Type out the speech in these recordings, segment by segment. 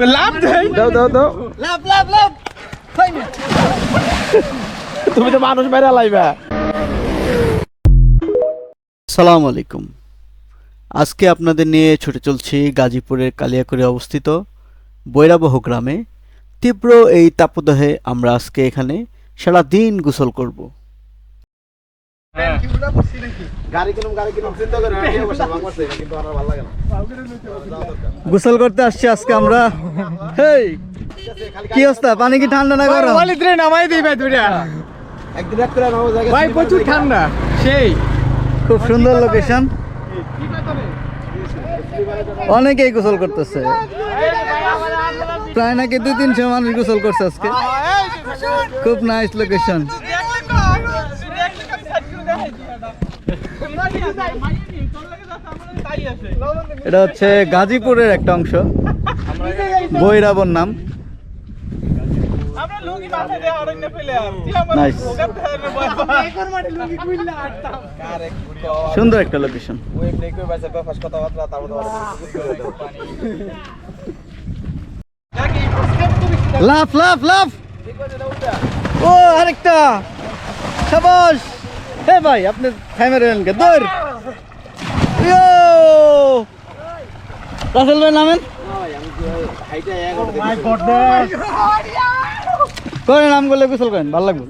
লাভ দেয়? দাও দাও দাও। লাভ লাভ লাভ। তুমি তো মানুষ মেরে লাইবা। সালাম আলাইকুম। আজকে আপনাদের নিয়ে ছুটে চলছি গাজীপুরের কালিয়াকুড়ে অবস্থিত বৈরাবহ গ্রামে। তীব্র এই তাপদাহে আমরা আজকে এখানে সারা দিন গোসল করব। গোসল করতে আসছি আজকে আমরা। হেই কি অবস্থা? পানি কি ঠান্ডা না গরম? নামাই দিই ভাই দুইটা। একদিন এক করে নাও জায়গা ভাই প্রচুর ঠান্ডা সেই। খুব সুন্দর লোকেশন অনেকেই গোসল করতেছে। প্রায় নাকি দুই তিনশো মানুষ গোসল করছে আজকে। খুব নাইস লোকেশন এটা হচ্ছে গাজীপুরের একটা অংশ। বৈরাবর নাম। সুন্দর একটা লোকেশন লাফ লাফ লাফ। ও আরেকটা। সাবাস। হে ভাই আপনি থাইমে রইলেন কে দৌড়। রাসেল ভাই নামেন। করে নাম করলে গোসল করেন ভালো লাগবে।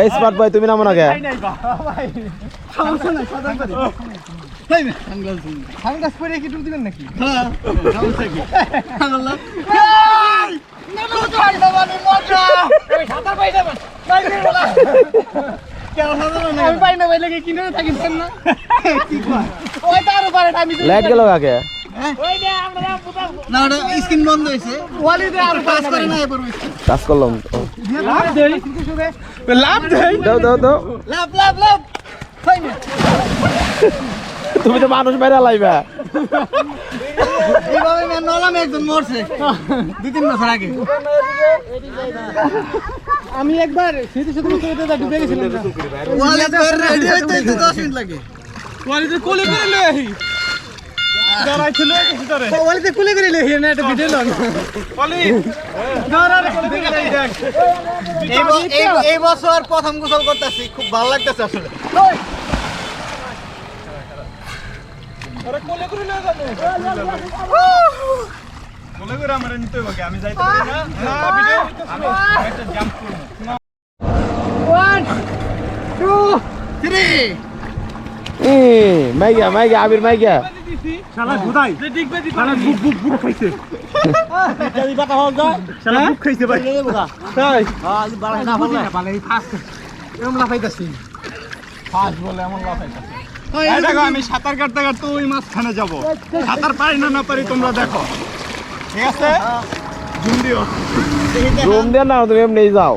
এই স্মার্ট ভাই তুমি নামো না কে? সানগ্লাস পরে কি ডুব দিবেন নাকি? আমি পাই না ভাই লাগে কিনে থাকিছেন না? ওই তার উপরে আমি লাইট গেল কাকে? না ওটা স্ক্রিন বন্ধ হয়েছে ওয়ালিদে কাজ করে না এবার কাজ করলাম লাভ দেই। লাভ দেই। দাও দাও দাও। লাভ লাভ লাভ। না। তুমি তো মানুষ মেরে লাইবা। এইভাবে নলাম একজন মরছে। দুই তিন বছর আগে। আমি একবার স্মৃতি সেতু করতে ডুবে গেছিলাম না। ওয়ালে রেডি হইতে হইতে দশ মিনিট লাগে। ওয়ালিদে কোলে করে লই আহি দাঁড়াইছিল ভিতরে। ওয়ালিদে কোলে করে লই না এটা ভিডিও লন ওয়ালিদ দাঁড়া কোলে করে লই দেখ। এই ব- এই- এই বছর প্রথম গোসল করতেছি খুব ভালো লাগতেছে আসলে। আরে কোলে করে লই যাবে আমি যাইতে পারি না না ভিডিও একটা জাম্প করব 1 2 এ মাইগা মাইগা আবির মাইগা বলে এমন আমি সাঁতার কাটতে কাটতে ওই মাঝখানে যাব। সাঁতার পারি না না পারি, তোমরা দেখো। ঠিক আছে? জুম দিও। রুম দিয়ে না তুমি এমনি যাও।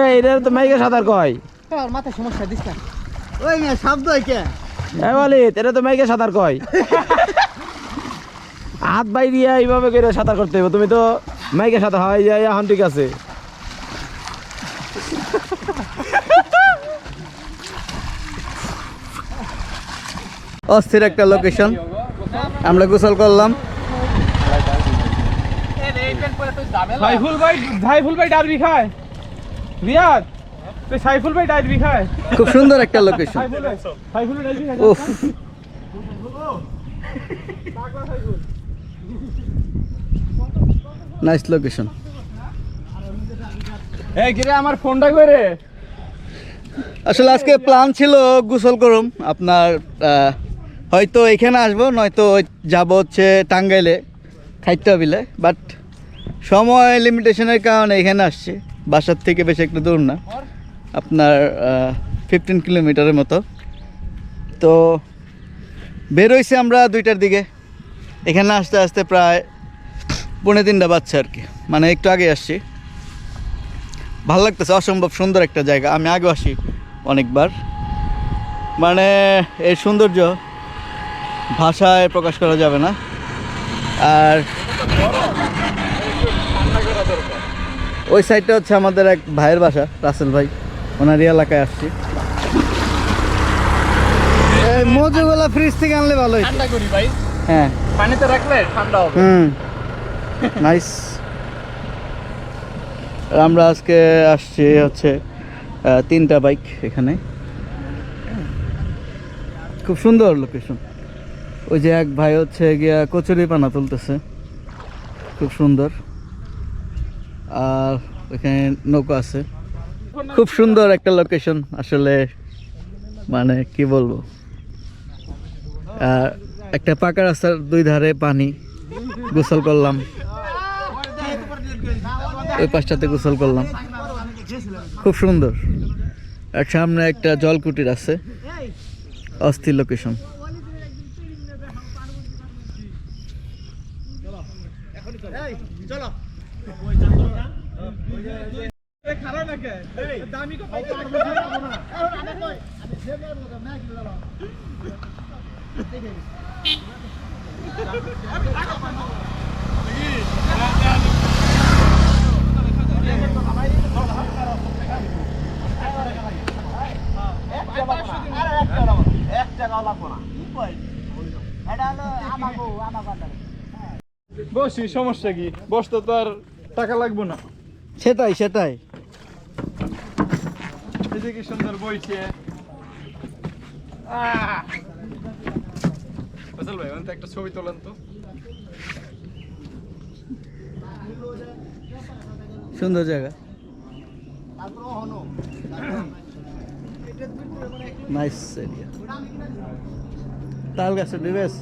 এই এটা তো মাইকে সাঁতার কয়? মাথায় সমস্যা দিস না। ওই মেয়ে শব্দ কে এই বলি এটা তো মাইকে সাঁতার কয়? হাত বাই দিয়ে এইভাবে করে সাঁতার করতে হবে তুমি তো মাইকে সাঁতার হয় এখন ঠিক আছে। অস্থির একটা লোকেশন আমরা গোসল করলাম। সাইফুল ভাই সাইফুল ভাই ডারবি খায়। রিয়াদ তুই সাইফুল ভাই ডারবি খায়। খুব সুন্দর একটা লোকেশন সাইফুল সাইফুল ডারবি খায়। উফ। নাইস লোকেশন এই কিরে আমার ফোনটা করে আসলে আজকে প্ল্যান ছিল গোসল করুম। আপনার হয়তো এখানে আসব, নয়তো যাব হচ্ছে টাঙ্গাইলে খাইতে বিলে বাট সময় লিমিটেশনের কারণে এখানে আসছি। বাসার থেকে বেশি একটু দূর না। আপনার ফিফটিন কিলোমিটারের মতো। তো বেরোইছি আমরা দুইটার দিকে। এখানে আসতে আসতে প্রায় পৌনে তিনটা বাচ্চা আর কি। মানে একটু আগে আসছি। ভালো লাগতেছে, অসম্ভব সুন্দর একটা জায়গা। আমি আগে আসি অনেকবার। মানে এর সৌন্দর্য ভাষায় প্রকাশ করা যাবে না। আর ওই সাইডটা হচ্ছে আমাদের এক ভাইয়ের বাসা রাসেল ভাই। ওনারই এলাকায় আসছি। এই মজুগুলা ফ্রিজ থেকে আনলে ভালো। ঠান্ডা করি ভাই। হ্যাঁ। পানিতে রাখলে ঠান্ডা হবে। হুম। নাইস আমরা আজকে আসছি হচ্ছে তিনটা বাইক এখানে। খুব সুন্দর লোকেশন ওই যে এক ভাই হচ্ছে গিয়া কচুরি পানা তুলতেছে। খুব সুন্দর। আর ওইখানে নৌকা আছে। খুব সুন্দর একটা লোকেশন আসলে মানে কি বলব? আর একটা পাকা রাস্তার দুই ধারে পানি গোসল করলাম। ওই পাশটাতে গোসল করলাম। খুব সুন্দর। আর সামনে একটা জলকুটির আছে। অস্থির লোকেশন চলো। খারাপ নাকি? দামি কত একটা লাগবো না। এটা হলো আমাগো আমাগো বসি সমস্যা কি? বসতে তো আর টাকা লাগবে না। সেটাই সেটাই। এই কি সুন্দর বইছে। ফসল ভাই ওখান একটা ছবি তোলেন তো। সুন্দর জায়গা। নাইস এরিয়া তাল গাছের ডিবেস